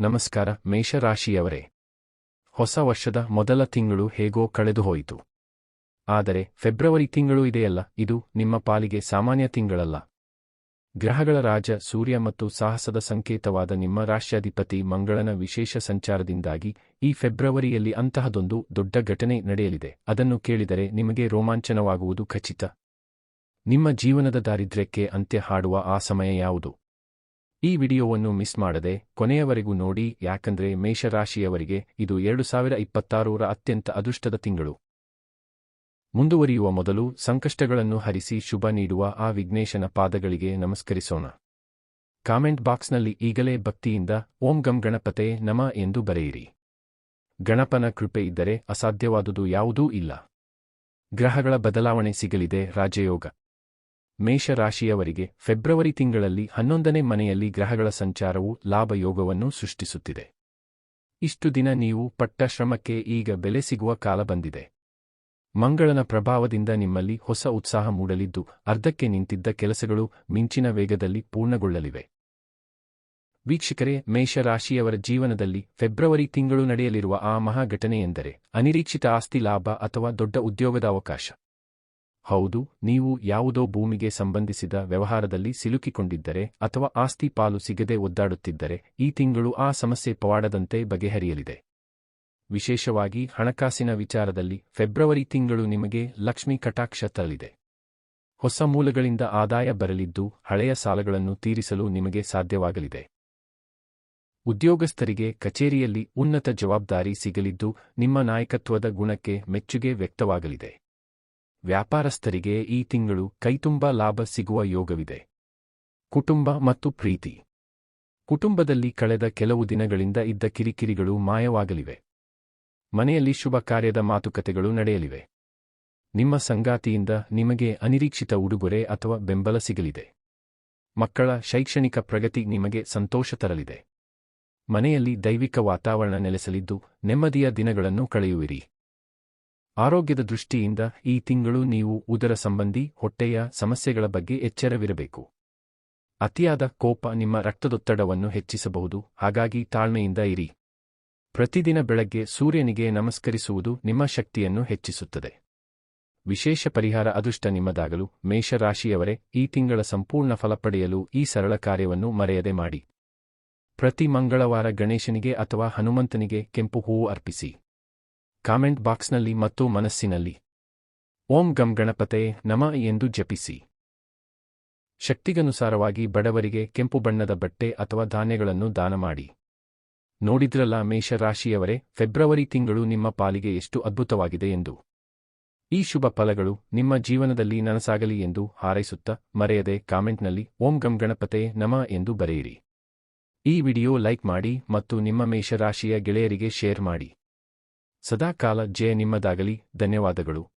ನಮಸ್ಕಾರ, ಮೇಷರಾಶಿಯವರೇ. ಹೊಸ ವರ್ಷದ ಮೊದಲ ತಿಂಗಳು ಹೇಗೋ ಕಳೆದುಹೋಯಿತು ಆದರೆ, ಫೆಬ್ರವರಿ ತಿಂಗಳು ಇದೆಯಲ್ಲ, ಇದು ನಿಮ್ಮ ಪಾಲಿಗೆ ಸಾಮಾನ್ಯ ತಿಂಗಳಲ್ಲ. ಗ್ರಹಗಳ ರಾಜ, ಸೂರ್ಯ ಮತ್ತು ಸಾಹಸದ ಸಂಕೇತವಾದ ನಿಮ್ಮ ರಾಷ್ಟ್ರಾಧಿಪತಿ ಮಂಗಳನ ವಿಶೇಷ ಸಂಚಾರದಿಂದಾಗಿ ಈ ಫೆಬ್ರವರಿಯಲ್ಲಿ ಅಂತಹದೊಂದು ದೊಡ್ಡ ಘಟನೆ ನಡೆಯಲಿದೆ. ಅದನ್ನು ಕೇಳಿದರೆ ನಿಮಗೆ ರೋಮಾಂಚನವಾಗುವುದು ಖಚಿತ. ನಿಮ್ಮ ಜೀವನದ ದಾರಿದ್ರ್ಯಕ್ಕೆ ಅಂತ್ಯ ಹಾಡುವ ಆ ಸಮಯ ಯಾವುದು? ಈ ವಿಡಿಯೋವನ್ನು ಮಿಸ್ ಮಾಡದೆ ಕೊನೆಯವರೆಗೂ ನೋಡಿ, ಯಾಕಂದ್ರೆ ಮೇಷರಾಶಿಯವರಿಗೆ ಇದು ಎರಡು ಸಾವಿರ ಇಪ್ಪತ್ತಾರರ ಅತ್ಯಂತ ಅದೃಷ್ಟದ ತಿಂಗಳು. ಮುಂದುವರಿಯುವ ಮೊದಲು ಸಂಕಷ್ಟಗಳನ್ನು ಹರಿಸಿ ಶುಭ ನೀಡುವ ಆ ವಿಘ್ನೇಶನ ಪಾದಗಳಿಗೆ ನಮಸ್ಕರಿಸೋಣ. ಕಾಮೆಂಟ್ ಬಾಕ್ಸ್ನಲ್ಲಿ ಈಗಲೇ ಭಕ್ತಿಯಿಂದ, ಓಂ ಗಂ ಗಣಪತೆ ನಮ ಎಂದು ಬರೆಯಿರಿ. ಗಣಪನ ಕೃಪೆ ಇದ್ದರೆ ಅಸಾಧ್ಯವಾದುದು ಯಾವುದೂ ಇಲ್ಲ. ಗ್ರಹಗಳ ಬದಲಾವಣೆ ಸಿಗಲಿದೆ, ರಾಜಯೋಗ. ಮೇಷರಾಶಿಯವರಿಗೆ ಫೆಬ್ರವರಿ ತಿಂಗಳಲ್ಲಿ ಹನ್ನೊಂದನೇ ಮನೆಯಲ್ಲಿ ಗ್ರಹಗಳ ಸಂಚಾರವು ಲಾಭಯೋಗವನ್ನು ಸೃಷ್ಟಿಸುತ್ತಿದೆ. ಇಷ್ಟು ದಿನ ನೀವು ಪಟ್ಟ ಶ್ರಮಕ್ಕೆ ಈಗ ಬೆಲೆ ಸಿಗುವ ಕಾಲ ಬಂದಿದೆ. ಮಂಗಳನ ಪ್ರಭಾವದಿಂದ ನಿಮ್ಮಲ್ಲಿ ಹೊಸ ಉತ್ಸಾಹ ಮೂಡಲಿದ್ದು, ಅರ್ಧಕ್ಕೆ ನಿಂತಿದ್ದ ಕೆಲಸಗಳು ಮಿಂಚಿನ ವೇಗದಲ್ಲಿ ಪೂರ್ಣಗೊಳ್ಳಲಿವೆ. ವೀಕ್ಷಕರೇ, ಮೇಷರಾಶಿಯವರ ಜೀವನದಲ್ಲಿ ಫೆಬ್ರವರಿ ತಿಂಗಳು ನಡೆಯಲಿರುವ ಆ ಮಹಾಘಟನೆಯೆಂದರೆ ಅನಿರೀಕ್ಷಿತ ಆಸ್ತಿ ಲಾಭ ಅಥವಾ ದೊಡ್ಡ ಉದ್ಯೋಗದ ಅವಕಾಶ. ಹೌದು, ನೀವು ಯಾವುದೋ ಭೂಮಿಗೆ ಸಂಬಂಧಿಸಿದ ವ್ಯವಹಾರದಲ್ಲಿ ಸಿಲುಕಿಕೊಂಡಿದ್ದರೆ ಅಥವಾ ಆಸ್ತಿ ಪಾಲು ಸಿಗದೆ ಒದ್ದಾಡುತ್ತಿದ್ದರೆ ಈ ತಿಂಗಳು ಆ ಸಮಸ್ಯೆ ಪವಾಡದಂತೆ ಬಗೆಹರಿಯಲಿದೆ. ವಿಶೇಷವಾಗಿ ಹಣಕಾಸಿನ ವಿಚಾರದಲ್ಲಿ ಫೆಬ್ರವರಿ ತಿಂಗಳು ನಿಮಗೆ ಲಕ್ಷ್ಮಿ ಕಟಾಕ್ಷ ತರಲಿದೆ. ಹೊಸ ಮೂಲಗಳಿಂದ ಆದಾಯ ಬರಲಿದ್ದು ಹಳೆಯ ಸಾಲಗಳನ್ನು ತೀರಿಸಲು ನಿಮಗೆ ಸಾಧ್ಯವಾಗಲಿದೆ. ಉದ್ಯೋಗಸ್ಥರಿಗೆ ಕಚೇರಿಯಲ್ಲಿ ಉನ್ನತ ಜವಾಬ್ದಾರಿ ಸಿಗಲಿದ್ದು ನಿಮ್ಮ ನಾಯಕತ್ವದ ಗುಣಕ್ಕೆ ಮೆಚ್ಚುಗೆ ವ್ಯಕ್ತವಾಗಲಿದೆ. ವ್ಯಾಪಾರಸ್ಥರಿಗೆ ಈ ತಿಂಗಳು ಕೈತುಂಬ ಲಾಭ ಸಿಗುವ ಯೋಗವಿದೆ. ಕುಟುಂಬ ಮತ್ತು ಪ್ರೀತಿ. ಕುಟುಂಬದಲ್ಲಿ ಕಳೆದ ಕೆಲವು ದಿನಗಳಿಂದ ಇದ್ದ ಕಿರಿಕಿರಿಗಳು ಮಾಯವಾಗಲಿವೆ. ಮನೆಯಲ್ಲಿ ಶುಭ ಕಾರ್ಯದ ಮಾತುಕತೆಗಳು ನಡೆಯಲಿವೆ. ನಿಮ್ಮ ಸಂಗಾತಿಯಿಂದ ನಿಮಗೆ ಅನಿರೀಕ್ಷಿತ ಉಡುಗೊರೆ ಅಥವಾ ಬೆಂಬಲ ಸಿಗಲಿದೆ. ಮಕ್ಕಳ ಶೈಕ್ಷಣಿಕ ಪ್ರಗತಿ ನಿಮಗೆ ಸಂತೋಷ ತರಲಿದೆ. ಮನೆಯಲ್ಲಿ ದೈವಿಕ ವಾತಾವರಣ ನೆಲೆಸಲಿದ್ದು ನೆಮ್ಮದಿಯ ದಿನಗಳನ್ನು ಕಳೆಯುವಿರಿ. ಆರೋಗ್ಯದ ದೃಷ್ಟಿಯಿಂದ ಈ ತಿಂಗಳು ನೀವು ಉದರ ಸಂಬಂಧಿ ಹೊಟ್ಟೆಯ ಸಮಸ್ಯೆಗಳ ಬಗ್ಗೆ ಎಚ್ಚರವಿರಬೇಕು. ಅತಿಯಾದ ಕೋಪ ನಿಮ್ಮ ರಕ್ತದೊತ್ತಡವನ್ನು ಹೆಚ್ಚಿಸಬಹುದು, ಹಾಗಾಗಿ ತಾಳ್ಮೆಯಿಂದ ಇರಿ. ಪ್ರತಿದಿನ ಬೆಳಗ್ಗೆ ಸೂರ್ಯನಿಗೆ ನಮಸ್ಕರಿಸುವುದು ನಿಮ್ಮ ಶಕ್ತಿಯನ್ನು ಹೆಚ್ಚಿಸುತ್ತದೆ. ವಿಶೇಷ ಪರಿಹಾರ ಅದೃಷ್ಟ ನಿಮ್ಮದಾಗಲು ಮೇಷರಾಶಿಯವರೇ ಈ ತಿಂಗಳ ಸಂಪೂರ್ಣ ಫಲ ಪಡೆಯಲು ಈ ಸರಳ ಕಾರ್ಯವನ್ನು ಮರೆಯದೆ ಮಾಡಿ. ಪ್ರತಿ ಮಂಗಳವಾರ ಗಣೇಶನಿಗೆ ಅಥವಾ ಹನುಮಂತನಿಗೆ ಕೆಂಪು ಹೂವು ಅರ್ಪಿಸಿ. ಕಾಮೆಂಟ್ ಬಾಕ್ಸ್ನಲ್ಲಿ ಮತ್ತು ಮನಸ್ಸಿನಲ್ಲಿ. ಓಂ ಗಂ ಗಣಪತೆ ನಮ ಎಂದು ಜಪಿಸಿ. ಶಕ್ತಿಗನುಸಾರವಾಗಿ ಬಡವರಿಗೆ ಕೆಂಪು ಬಣ್ಣದ ಬಟ್ಟೆ ಅಥವಾ ಧಾನ್ಯಗಳನ್ನು ದಾನ ಮಾಡಿ. ನೋಡಿದ್ರಲ್ಲ ಮೇಷರಾಶಿಯವರೇ, ಫೆಬ್ರವರಿ ತಿಂಗಳು ನಿಮ್ಮ ಪಾಲಿಗೆ ಎಷ್ಟು ಅದ್ಭುತವಾಗಿದೆ ಎಂದು. ಈ ಶುಭ ಫಲಗಳು ನಿಮ್ಮ ಜೀವನದಲ್ಲಿ ನನಸಾಗಲಿ ಎಂದು ಹಾರೈಸುತ್ತಾ ಮರೆಯದೆ ಕಾಮೆಂಟ್ನಲ್ಲಿ ಓಂ ಗಂ ಗಣಪತೆ ನಮ ಎಂದು ಬರೆಯಿರಿ. ಈ ವಿಡಿಯೋ ಲೈಕ್ ಮಾಡಿ ಮತ್ತು ನಿಮ್ಮ ಮೇಷರಾಶಿಯ ಗೆಳೆಯರಿಗೆ ಶೇರ್ ಮಾಡಿ. ಸದಾಕಾಲ ಜಯ ನಿಮ್ಮದಾಗಲಿ ಧನ್ಯವಾದಗಳು.